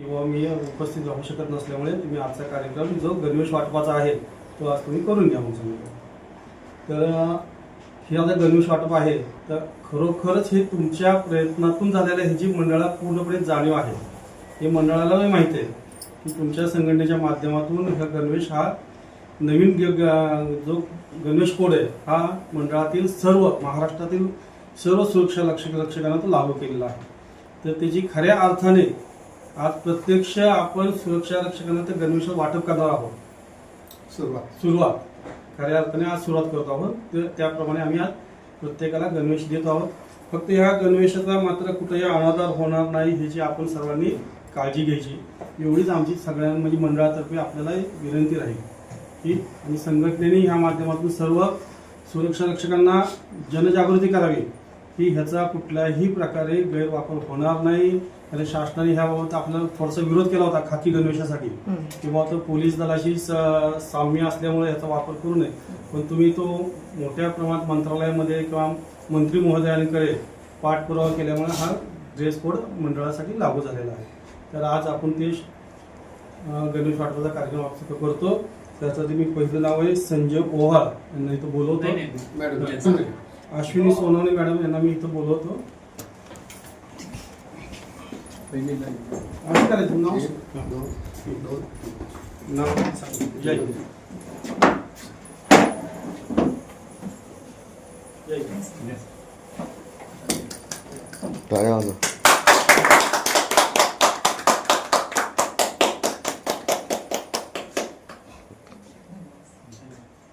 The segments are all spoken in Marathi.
किंवा मी उपस्थित राहू शकत नसल्यामुळे तुम्ही आजचा कार्यक्रम जो गणवेश वाटपाचा आहे तो आज तुम्ही करून घ्या म्हणून सांगितलं. तर हे आता गणवेश वाटप आहे तर खरोखरच हे तुमच्या प्रयत्नातून झालेलं ह्याची मंडळाला पूर्णपणे जाणीव आहे. हे मंडळाला माहीत आहे की तुमच्या संघटनेच्या माध्यमातून हा गणवेश हा नवीन ग- जो गणवेश कोड आहे हा मंडळातील सर्व महाराष्ट्रातील सर्व सुरक्षा लक्ष लक्षकांना तो लागू केलेला आहे. तर त्याची खऱ्या अर्थाने आज प्रत्यक्ष आपण सुरक्षा रक्षकांना त्या गणवेशात वाटप करणार आहोत. सुरुवात. सुरुवात. खऱ्या अर्थाने आज सुरुवात करत आहोत. तर त्याप्रमाणे आम्ही आज प्रत्येकाला गणवेश देत आहोत. फक्त ह्या गणवेशाचा मात्र कुठेही अनादर होणार नाही ह्याची आपण सर्वांनी काळजी घ्यायची. एवढीच आमची सगळ्यां म्हणजे मंडळातर्फे आपल्याला विनंती राहील की आणि संघटनेने ह्या माध्यमातून सर्व सुरक्षा रक्षकांना जनजागृती करावी. की ह्याचा कुठल्याही प्रकारे गैरवापर होणार नाही. आणि शासनाने ह्याबाबत आपल्याला थोडासा विरोध केला होता खाकी गणवेशासाठी. किंवा तो पोलीस दलाशी साम्य असल्यामुळे याचा वापर करू नये. पण तुम्ही तो मोठ्या प्रमाणात मंत्रालयामध्ये किंवा मंत्री महोदयांकडे पाठपुरावा केल्यामुळे हा ड्रेस कोड मंडळासाठी लागू झालेला आहे. तर आज आपण ते गणेश वाटपाचा कार्यक्रम आपण करतो. त्यासाठी मी पहिलं नाव आहे संजय ओव्हाळ. यांना इथं बोलवतो. मॅडम अश्विनी सोनवणे मॅडम यांना मी इथं बोलवतो पहिली लाईन. असं करायचं नाव एक, दोन, दोन. नाव सांग. जय हिंद. जय हिंद. टाळ्या वाजवा.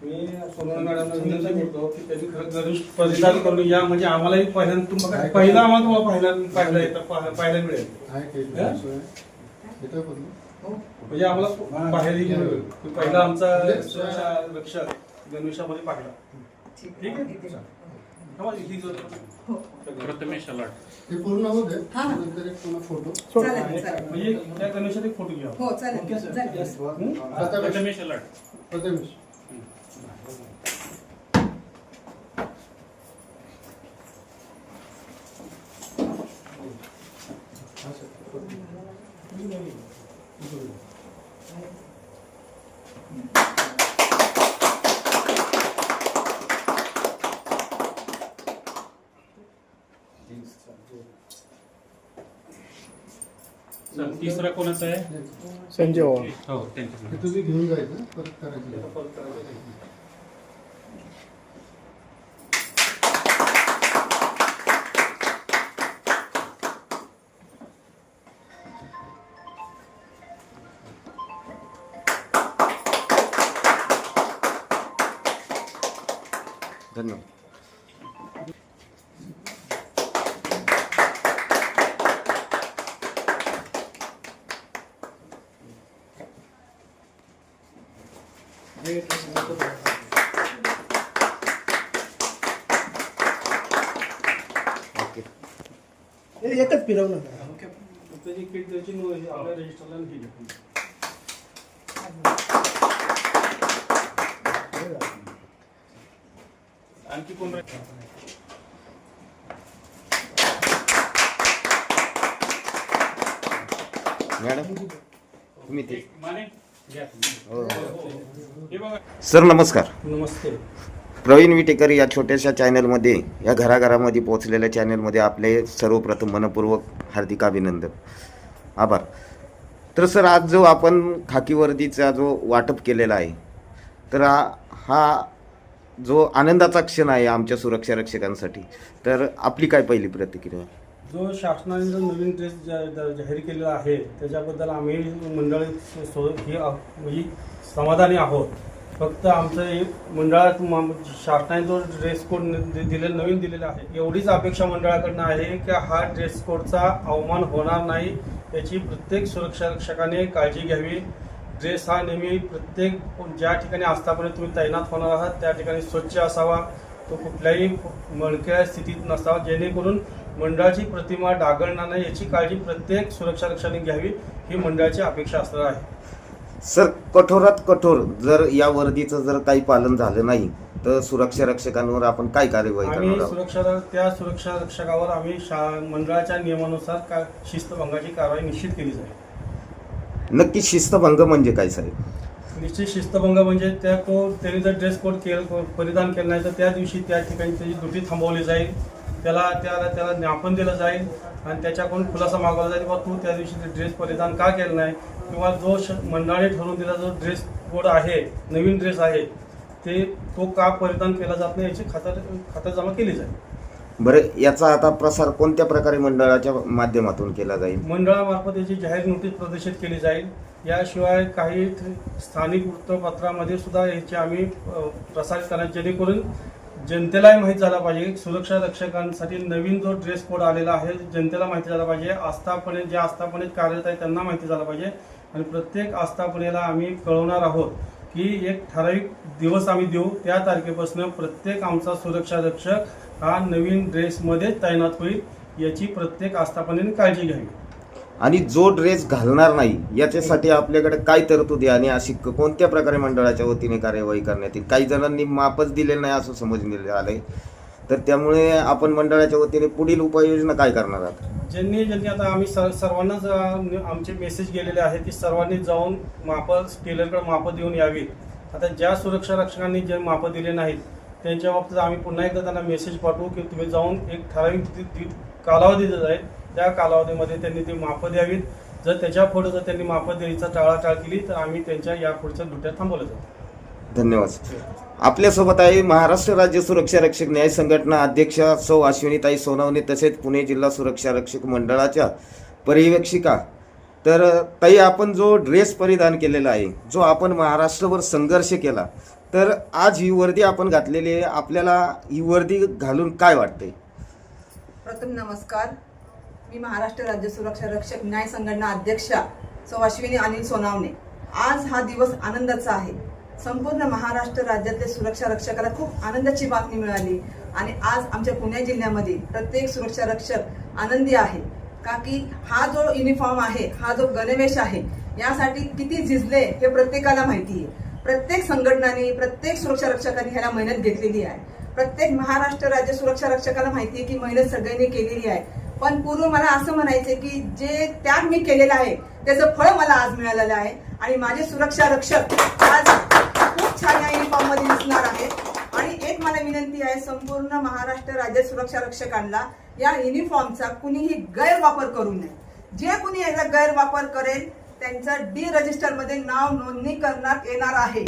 मी सोनवणे मॅडमला करतो की त्यांनी खरं गणेश परिधान करून या म्हणजे आम्हालाही पहिल्यांदा तुम्हाला पहिला आम्हाला तुम्हाला पाहायला पाहायला येतं पाहायला मिळेल. हा? म्हणजे आम्हाला पाहायला मिळेल पहिला आमचा सुरक्षा रक्षक गणेशामध्ये पाहिला. ठीक आहे. हा, ही. पूर्ण हा. पुन्हा फोटो. म्हणजे त्या गणेशात एक फोटो घ्या. हो प्रथमेश. प्रथमेश अलाट प्रथमेश सर तिसरा कोणाचा आहे? संजय ओवाळ हो त्यांच्याकडे तुम्ही घेऊन जायचं परत करायचं. धन्यवाद. हे फिरवलं त्याची किट द्यायची न- आपल्या रजिस्टरला आणि हे घ्या. आणखी कोण? मॅडम तुम्ही ते माने घ्या तुम्ही. हो. हे बघा सर नमस्कार नमस्ते प्रवीण विटेकर या छोट्याशा चॅनलमध्ये या घराघरामध्ये पोहोचलेल्या चॅनलमध्ये आपले सर्वप्रथम मनपूर्वक हार्दिक अभिनंदन. आभार. तर सर आज जो आपण खाकी वर्दीचा जो वाटप केलेला आहे तर हा जो आनंदाचा क्षण आहे आमच्या सुरक्षा रक्षकांसाठी तर आपली काय पहिली प्रतिक्रिया? जो शासनाने जो नवीन ड्रेस जाहीर केलेला आहे त्याच्याबद्दल आम्ही मंडळी म्हणजे समाधानी आहोत. फक्त आमचं हे मंडळात शासनाने जो ड्रेस कोड न- दिलेला नवीन दिलेला आहे एवढीच अपेक्षा मंडळाकडनं आहे की हा ड्रेस कोडचा अवमान होणार नाही. याची प्रत्येक सुरक्षा रक्षकाने काळजी घ्यावी. ड्रेस हा नेहमी प्रत्येक ज्या ठिकाणी आस्थापने तुम्ही तैनात होणार आहात त्या ठिकाणी स्वच्छ असावा. तो कुठल्याही मळक्या स्थितीत नसावा. जेणेकरून मंडळाची प्रतिमा डागळणार नाही याची काळजी प्रत्येक सुरक्षारक्षकाने घ्यावी. ही मंडळाची अपेक्षा असणार आहे. सर कठोरात कठोर. जर या वर्दीचं जर काही पालन झालं नाही तर सुरक्षा रक्षकांवर आपण काय कार्यवाही आम्ही करणार आहोत? सुरक्षा त्या सुरक्षा रक्षकावर आम्ही शा मंडळाच्या नियमानुसार का शिस्तभंगाची कारवाई निश्चित केली जाईल. नक्की शिस्तभंग म्हणजे काय साहेब? निश्चित शिस्तभंग म्हणजे त्या तो त्यांनी जर ड्रेस कोड केलं परिधान केलं नाही तर त्या दिवशी त्या ठिकाणी त्याची ड्युटी थांबवली जाईल. त्याला त्याला त्याला ज्ञापन दिलं जाईल आणि त्याच्याकडून खुलासा मागवला जाईल. बाबा तू त्या दिवशी ते ड्रेस परिधान का केलं नाही किंवा जो श मंडळाने ठरवून दिला जो ड्रेस कोड आहे नवीन ड्रेस आहे ते तो का परिधान केला जात नाही याची खातर खातरजमा केली जाईल. बरं याचा आता प्रसार कोणत्या प्रकारे मंडळाच्या माध्यमातून केला जाईल? मंडळामार्फत याची जाहीर नोटीस प्रदर्शित केली जाईल. याशिवाय काही स्थानिक वृत्तपत्रामध्ये सुद्धा याची आम्ही अ, प्रसारित करणार जेणेकरून जनतेलाही माहीत झाला पाहिजे सुरक्षा रक्षकांसाठी नवीन जो ड्रेस कोड आलेला आहे जनतेला माहिती झाला पाहिजे. आस्थापने ज्या आस्थापनेत कार्यरत आहे त्यांना माहिती झाला पाहिजे. आणि प्रत्येक आस्थापनेला आम्ही कळवणार आहोत की एक ठराविक दिवस आम्ही देऊ. त्या तारखेपासून प्रत्येक आमचा सुरक्षा रक्षक हा नवीन ड्रेसमध्ये तैनात होईल याची प्रत्येक आस्थापनेने काळजी घ्यावी. आणि जो ड्रेस घालणार नाही याच्यासाठी आपल्याकडे काय तरतुदी आणि अशी कोणत्या प्रकारे मंडळाच्या वतीने कार्यवाही करण्यात येईल? काही जणांनी मापच दिलेलं नाही असं समजण्यात आलंय. तर त्यामुळे आपण मंडळाच्या वतीने पुढील उपाययोजना काय करणार आहात? ज्यांनी ज्यांनी आता आम्ही सर सर्वांनाच आमचे मेसेज गेलेले आहे की सर्वांनी जाऊन मापं टेलरकडे मापं देऊन यावीत. आता ज्या सुरक्षा रक्षकांनी जे मापं दिले नाहीत त्यांच्या बाबतीत आम्ही पुन्हा एकदा त्यांना मेसेज पाठवू की तुम्ही जाऊन एक ठराविक दि- दि- कालावधी जो आहे त्या कालावधीमध्ये त्यांनी ते मापं द्यावीत. जर त्याच्या पुढे जर त्यांनी मापं द्यायचा टाळाटाळ केली तर आम्ही त्यांच्या या पुढच्या दुट्या थांबवल्या जातो. धन्यवाद. आपल्यासोबत आहे महाराष्ट्र राज्य सुरक्षा रक्षक न्याय संघटना अध्यक्षा सौ अश्विनीताई सोनवणे तसेच पुणे जिल्हा सुरक्षा रक्षक मंडळाच्या पर्यवेक्षिका. तर ताई आपण जो ड्रेस परिधान केलेला आहे जो आपण महाराष्ट्रभर संघर्ष केला तर आज ही वर्दी आपण घातलेली आहे. आपल्याला ही वर्दी घालून काय वाटते प्रथम नमस्कार. मी महाराष्ट्र राज्य सुरक्षा रक्षक न्याय संघटना अध्यक्षा सौ अश्विनी अनिल सोनावणे. आज हा दिवस आनंदाचा आहे. संपूर्ण महाराष्ट्र राज्यातल्या सुरक्षा रक्षकाला खूप आनंदाची बातमी मिळाली. आणि आज आमच्या पुणे जिल्ह्यामध्ये प्रत्येक सुरक्षा रक्षक आनंदी आहे. का की हा जो युनिफॉर्म आहे हा जो गणवेश आहे यासाठी किती झिजले हे प्रत्येकाला माहिती आहे प्रत्येक संघटनाने प्रत्येक सुरक्षा रक्षकांनी ह्याला मेहनत घेतलेली आहे. प्रत्येक महाराष्ट्र राज्य सुरक्षा रक्षकाला माहिती आहे की मेहनत सगळ्यांनी केलेली आहे. पण पूर्व मला असं म्हणायचं की जे त्याग मी केलेलं आहे त्याचं फळ मला आज मिळालेलं आहे. आणि माझे सुरक्षा रक्षक आज छान या युनिफॉर्ममध्ये दिसणार आहेत. आणि एक मला विनंती आहे संपूर्ण महाराष्ट्र राज्य सुरक्षा रक्षकांना या युनिफॉर्मचा कुणीही गैरवापर करू नये. जे कुणी याचा गैरवापर करेल त्यांचं डी रजिस्टरमध्ये नाव नोंदणी करण्यात येणार आहे.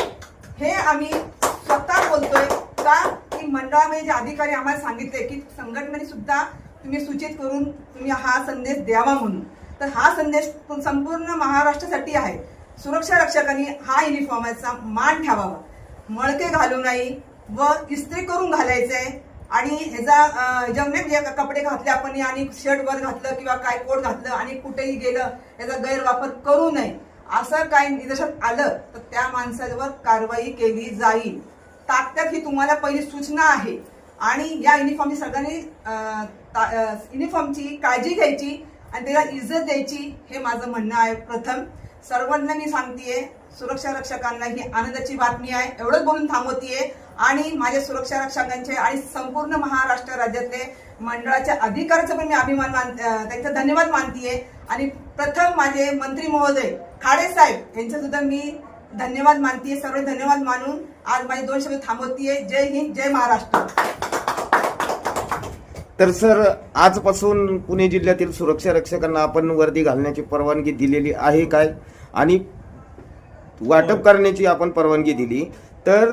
हे आम्ही स्वतः बोलतोय का? की मंडळामध्ये जे अधिकारी आम्हाला सांगितले की संघटनेने सुद्धा तुम्ही सूचित करून तुम्ही हा संदेश द्यावा म्हणून. तर हा संदेश संपूर्ण महाराष्ट्रासाठी आहे. सुरक्षा रक्षकांनी हा युनिफॉर्मचा मान ठेवावा. मळके घालू नाही व इस्त्री करून घालायचंय आणि ह्याचा जेवणे जे कपडे घातले आपण आणि शर्ट वर घातलं किंवा काय कोट घातलं आणि कुठेही गेलं याचा गैरवापर करू नये. असं काही निदर्शनात आलं तर त्या माणसावर कारवाई केली जाईल. ताकद ही तुम्हाला पहिली सूचना आहे. आणि या युनिफॉर्मची सगळ्यांनी ता- युनिफॉर्मची काळजी घ्यायची आणि त्याला इज्जत द्यायची हे माझं म्हणणं आहे प्रथम. सर्वांना मी सांगतेय सुरक्षा रक्षकांना ही आनंदाची बातमी आहे. एवढंच बोलून थांबवतीये. आणि माझ्या सुरक्षा रक्षकांचे आणि संपूर्ण महाराष्ट्र राज्यातले मंडळाच्या अधिकाऱ्याचा पण मी अभिमान मान त्यांचा धन्यवाद मानतीये. आणि प्रथम माझे मंत्री महोदय खाडे साहेब यांचा सुद्धा मी धन्यवाद मानतीये. सर्व धन्यवाद मानून आज माझे दोन शब्द थांबवतीये. जय हिंद जय महाराष्ट्र. तर सर आजपासून पुणे जिल्ह्यातील सुरक्षा रक्षकांना आपण वर्दी घालण्याची परवानगी दिलेली आहे काय? आणि वाटप करण्याची आपण परवानगी दिली. तर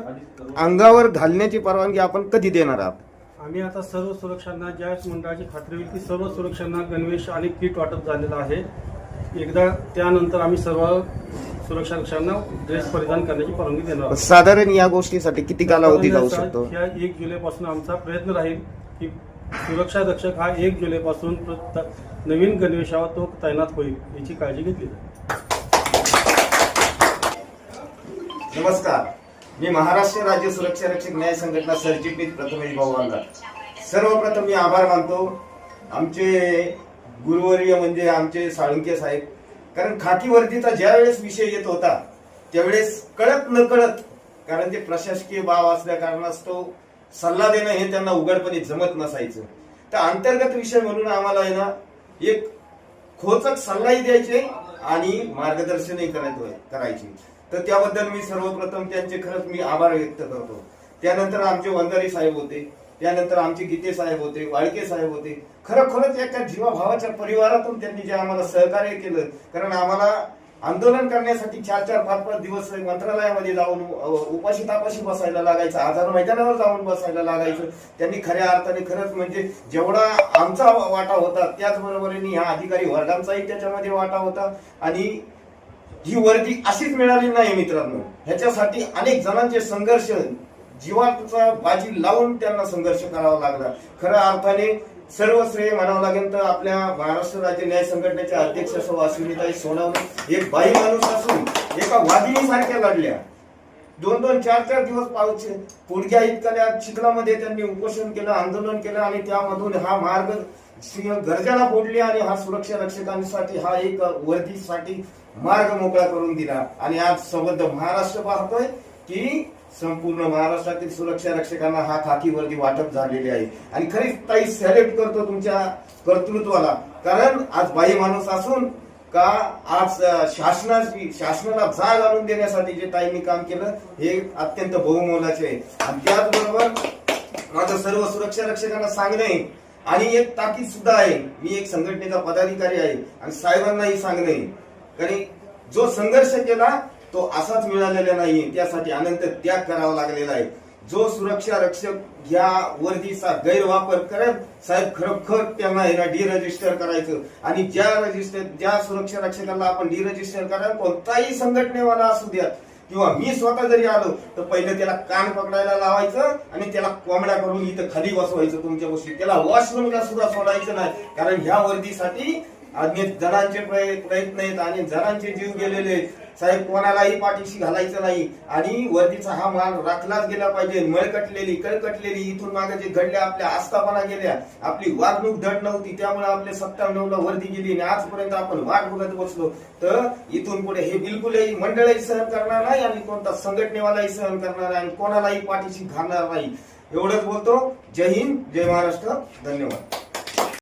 अंगावर घालण्याची परवानगी आपण कधी देणार आहात? आम्ही आता सर्व सुरक्षांना ज्या मंडळाची खात्री होईल की सर्व सुरक्षांना गणवेश आणि किट वाटप झालेलं आहे. एकदा त्यानंतर आम्ही सर्व सुरक्षा रक्षकांना ड्रेस परिधान करण्याची परवानगी देणार साधारण या गोष्टीसाठी किती कालावधी जाऊ शकतो? या एक जुलैपासून आमचा प्रयत्न राहील की सुरक्षा रक्षक हा एक जुलैपासून नवीन गणवेशावर तो तैनात होईल याची काळजी घेतली नमस्कार. मी महाराष्ट्र राज्य सुरक्षा रक्षक न्याय संघटना सरचिटणीस प्रथमेश भाऊ वांगा सर्वप्रथम मी आभार मानतो आमचे गुरुवर्य म्हणजे आमचे साळुंके साहेब. कारण खाकी वर्दीचा ज्या वेळेस विषय येत होता त्यावेळेस कळत न कळत कारण ते प्रशासकीय बाब असल्या कारणास्तव सल्ला देणं हे त्यांना उघडपणे जमत नसायचं. तर अंतर्गत विषय म्हणून आम्हाला आहे ना एक खोचक सल्लाही द्यायचे आणि मार्गदर्शनही करायचं करायचे. तर त्याबद्दल मी सर्वप्रथम त्यांचे खरंच मी आभार व्यक्त करतो. त्यानंतर आमचे वंजारी साहेब होते त्यानंतर आमचे गीते साहेब होते वाळके साहेब होते. खरोखरच एका जीवाभावाच्या परिवारातून त्यांनी जे आम्हाला सहकार्य केलं कारण आम्हाला आंदोलन करण्यासाठी चार चार पाच पाच दिवस मंत्रालयामध्ये जाऊन उपाशी तापाशी बसायला लागायचं आजार मैदानावर जाऊन बसायला लागायचं. त्यांनी खऱ्या अर्थाने खरंच म्हणजे जेवढा आमचा वाटा होता त्याचबरोबरीने ह्या अधिकारी वर्गांचाही त्याच्यामध्ये वाटा होता. आणि ही वर्दी अशीच मिळाली नाही मित्रांनो. ह्याच्यासाठी अनेक जणांचे संघर्ष जीवाचा बाजी लावून त्यांना संघर्ष करावा लागला. खऱ्या अर्थाने सर्व श्रेय म्हणावं लागेल तर आपल्या महाराष्ट्र राज्य न्याय संघटनेच्या अध्यक्ष असो अश्विनीताई सोनावणे एक बाई माणूस असून एका वाघिणीसारख्या लढल्या दोन दोन चार चार दिवस पाऊस पुढच्या इतक्या चिखलामध्ये त्यांनी उपोषण केलं आंदोलन केलं आणि त्यामधून हा मार्ग गरजाला बोलली आणि हा सुरक्षा रक्षकांसाठी हा एक वर्दीसाठी मार्ग मोकळा करून दिला. आणि आज संबंध महाराष्ट्र पाहतोय की संपूर्ण महाराष्ट्रातील सुरक्षा रक्षकांना हा खाकीवरती वाटप झालेली आहे. आणि खरीच ताई सेलेक्ट करतो तुमच्या कर्तृत्वाला. कारण आज बाह्य माणूस असून का आज शासनाची शासनाला जाग आणून देण्यासाठी जे ताईंनी काम केलं हे अत्यंत बहुमोलाचे आहे. आणि त्याचबरोबर माझं सर्व सुरक्षा रक्षकांना सांगणे आणि एक ताकीद सुद्धा आहे. मी एक संघटनेचा पदाधिकारी आहे. आणि साहेबांनाही सांगणे. कारण जो संघर्ष केला तो असाच मिळालेला नाहीये. त्यासाठी अनंत त्याग करावा लागलेला आहे. जो सुरक्षा रक्षक या वर्दीचा गैरवापर करत साहेब खरोखर त्यांना याला डिरजिस्टर करायचं. आणि ज्या रजिस्टर ज्या सुरक्षा रक्षकाला आपण डिरजिस्टर करायला कोणताही संघटनेवाला असू द्या किंवा मी स्वतः जरी आलो तर पहिले त्याला कान पकडायला लावायचं आणि त्याला कोंबड्या करून इथं खाली बसवायचं तुमच्या गोष्टी. त्याला वॉशरूमला सुद्धा सोडायचं नाही. कारण ह्या वर्दीसाठी अनेक जणांचे प्रयत्न आहेत आणि जणांचे जीव गेलेले आहेत. साहेब कोणालाही पाठीशी घालायचं नाही. आणि वर्दीचा हा माल राखलाच गेला पाहिजे. मळकटलेली कळकटलेली इथून मागे जे घडल्या आपल्या आस्थापना गेल्या आपली वागणूक धड नव्हती त्यामुळे आपले सत्त्याण्णव ला वर्दी गेली आणि आजपर्यंत आपण वाट बघत बसलो. तर इथून पुढे हे बिलकुलही मंडळही सहन करणार नाही आणि कोणता संघटनेवालाही सहन करणार नाही आणि कोणालाही पाठीशी घालणार नाही. एवढंच बोलतो. जय हिंद जय महाराष्ट्र. धन्यवाद.